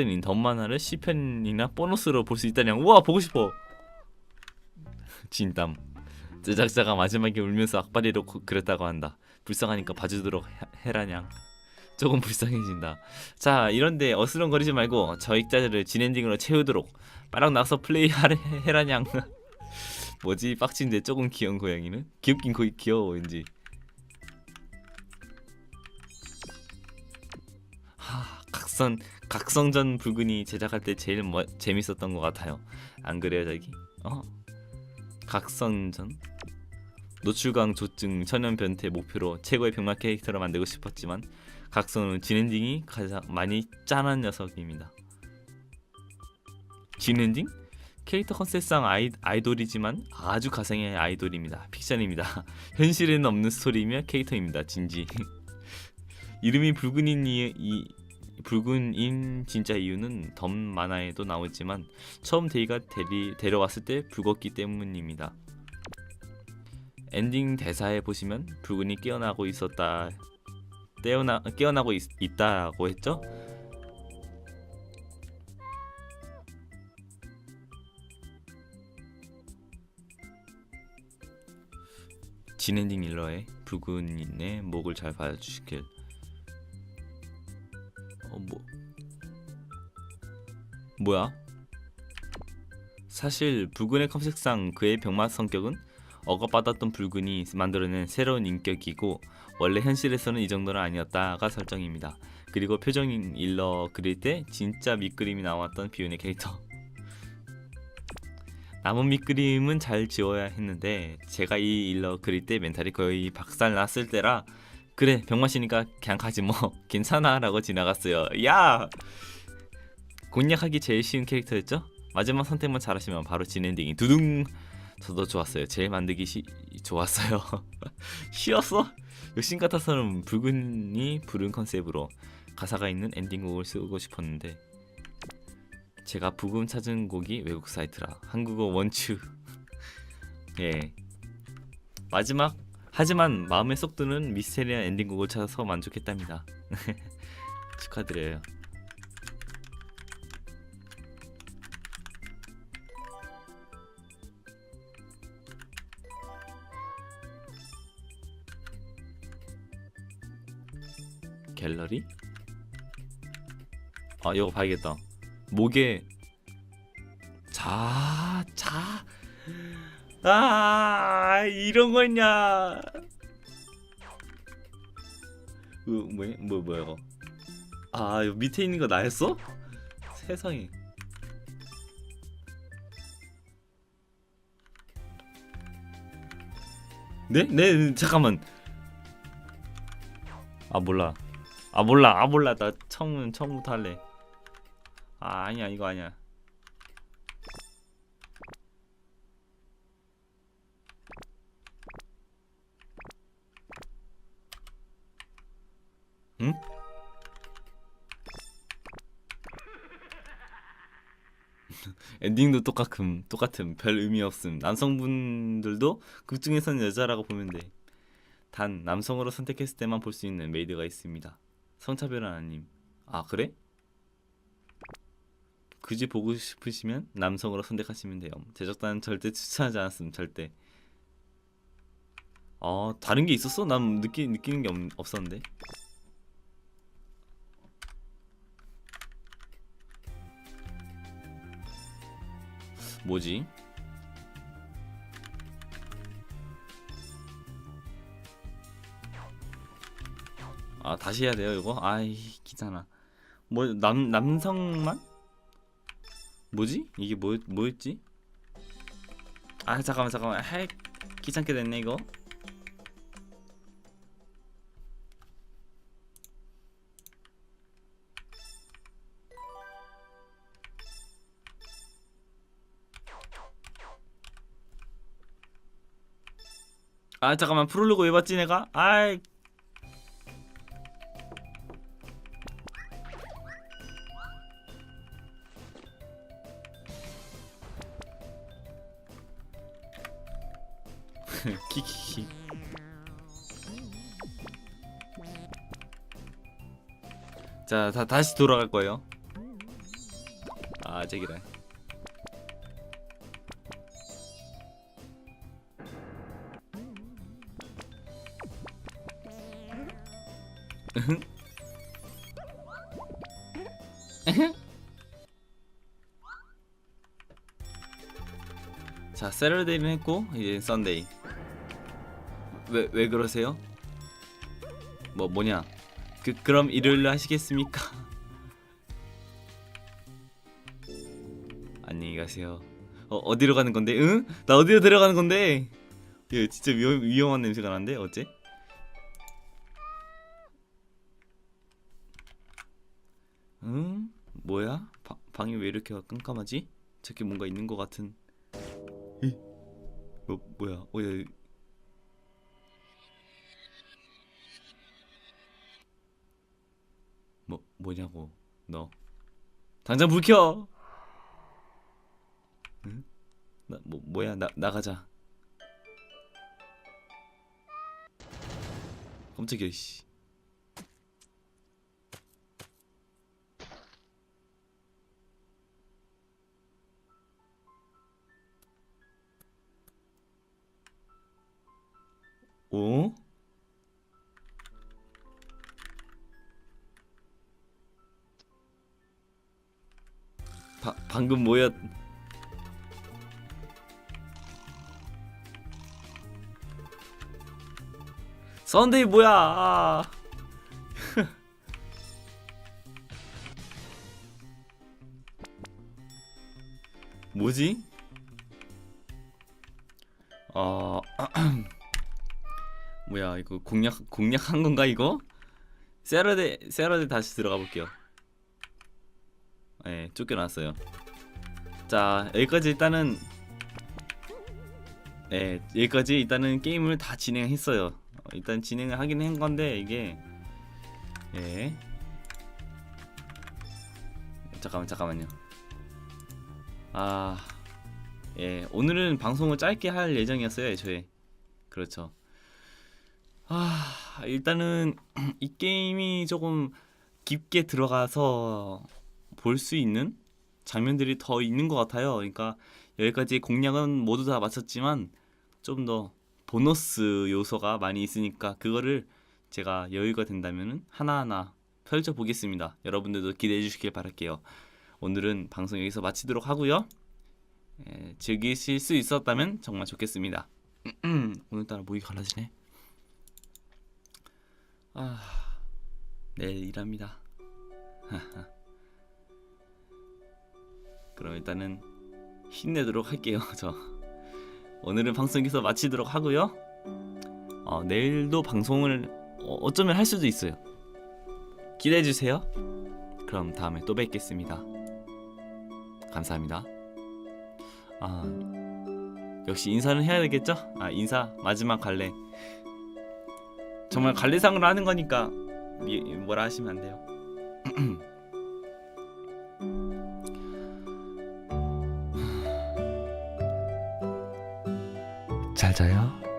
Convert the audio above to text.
시작된 덤 만화를 시편이나 보너스로 볼 수 있다냥 우와 보고 싶어. 진땀 제작자가 마지막에 울면서 악바리로 고- 그렸다고 한다. 불쌍하니까 봐주도록 해- 해라냥. 조금 불쌍해진다. 자 이런데 어스렁거리지 말고 저 익자들을 진엔딩으로 채우도록 빠락 나서 플레이 하래 해라냥. 뭐지? 빡친데 조금 귀여운 고양이는? 귀엽긴 귀여워 왠지 각선 각성전 붉은이 제작할 때 제일 뭐, 재밌었던 것 같아요 안 그래요 자기 어 각성전 노출광 조증 천연 변태 목표로 최고의 병맛 캐릭터를 만들고 싶었지만 각성은 진엔딩이 가장 많이 짠한 녀석입니다 진엔딩 캐릭터 컨셉상 아이, 아이돌이지만 아주 가상의 아이돌입니다. 픽션입니다. 현실에는 없는 스토리이며 캐릭터입니다. 진지. 이름이 붉은인 이, 이 붉은 인 진짜 이유는 덤 만화에도 나오지만 처음 데이가 데리, 데려왔을 때 붉었기 때문입니다. 엔딩 대사에 보시면 붉은이 깨어나고 있었다. 깨어나 깨어나고 있, 있다고 했죠? 진엔딩 일러의 붉은인의 목을 잘 봐주시길. 뭐야? 사실 붉은의 컨셉상 그의 병맛 성격은 억압받았던 붉은이 만들어낸 새로운 인격이고 원래 현실에서는 이 정도는 아니었다가 설정입니다. 그리고 표정 일러 그릴 때 진짜 밑그림이 나왔던 비운의 캐릭터. 남은 밑그림은 잘 지워야 했는데 제가 이 일러 그릴 때 멘탈이 거의 박살 났을 때라 그래 병맛이니까 그냥 가지 뭐 괜찮아 라고 지나갔어요. 야 곤약하기 제일 쉬운 캐릭터였죠? 마지막 선택만 잘하시면 바로 진엔딩이 두둥 저도 좋았어요. 제일 만들기 시, 좋았어요. 쉬웠어? 욕심 같아서는 붉은이 부른 컨셉으로 가사가 있는 엔딩곡을 쓰고 싶었는데 제가 부금 찾은 곡이 외국 사이트라 한국어 원추 예 마지막 하지만 마음에 쏙 드는 미스테리한 엔딩곡을 찾아서 만족했답니다 축하드려요 갤러리? 아 이거 봐야겠다 목에 자, 자. 아, 이런 거냐? 으, 뭐, 뭐, 뭐야 이거? 아, 이거 밑에 있는 거 나였어? 세상에. 네? 네, 잠깐만. 아 몰라. 아 몰라. 아 몰라. 나 처음 처음부터 할래. 아 아니야 이거 아니야 응? 엔딩도 똑같음 똑같음 별 의미 없음 남성분들도 극 중에서는 여자라고 보면 돼단 남성으로 선택했을 때만 볼 수 있는 메이드가 있습니다 성차별은 아님 아 그래? 굳이 보고 싶으시면 남성으로 선택하시면 돼요. 제작단은 절대 추천하지 않았음 절대. 어 다른 게 있었어? 난 느끼 느끼는 게 없, 없었는데. 뭐지? 아 다시 해야 돼요 이거? 아이 귀찮아. 뭐 남 남성만? 뭐지? 이게 뭐 뭐였지? 아 잠깐만 잠깐만 해 귀찮게 됐네 이거 아 잠깐만 프롤로그 왜 봤지 내가? 아이 자 다, 다시 돌아갈 거예요. 아 저기라 자 세러데이는 했고 이제 썬데이. 왜 왜 그러세요? 뭐 뭐냐 그 그럼 일요일로 하시겠습니까? 안녕히 가세요. 어 어디로 가는 건데? 응? 나 어디로 데려가는 건데? 이거 진짜 위험 위험한 냄새가 나는데 어째? 응? 뭐야? 바, 방이 왜 이렇게 깜깜하지? 저기 뭔가 있는 것 같은. 이, 뭐 뭐야? 어, 야, 뭐 뭐냐고 너 당장 불 켜. 응? 나뭐 뭐야 나 나가자. 깜짝이야 씨. 어? 방금 뭐야? 썬데이 뭐야? 아. 뭐지? 어 뭐야 이거 공략 공략한 건가 이거? 세러데 세러데 다시 들어가 볼게요. 네, 쫓겨났어요. 자, 여기까지 일단은 네, 여기까지 일단은 게임을 다 진행했어요. 어, 일단 진행을 하긴 한 건데 이게 예. 잠깐만 잠깐만요. 아, 예, 오늘은 방송을 짧게 할 예정이었어요, 애초에. 그렇죠. 아, 일단은 이 게임이 조금 깊게 들어가서 볼 수 있는 장면들이 더 있는 것 같아요. 그러니까 여기까지 공략은 모두 다 마쳤지만 좀 더 보너스 요소가 많이 있으니까 그거를 제가 여유가 된다면 하나하나 펼쳐 보겠습니다. 여러분들도 기대해 주시길 바랄게요. 오늘은 방송 여기서 마치도록 하고요. 예, 즐기실 수 있었다면 정말 좋겠습니다. 오늘따라 목이 갈라지네. 아, 내일 일합니다. 그럼 일단은 힘내도록 할게요. 저 오늘은 방송 여기서 마치도록 하고요. 어, 내일도 방송을 어, 어쩌면 할 수도 있어요. 기대해 주세요. 그럼 다음에 또 뵙겠습니다. 감사합니다. 아 역시 인사는 해야 되겠죠? 아 인사 마지막 갈래. 정말 관리상으로 하는 거니까 미, 뭐라 하시면 안 돼요. 잘 자요.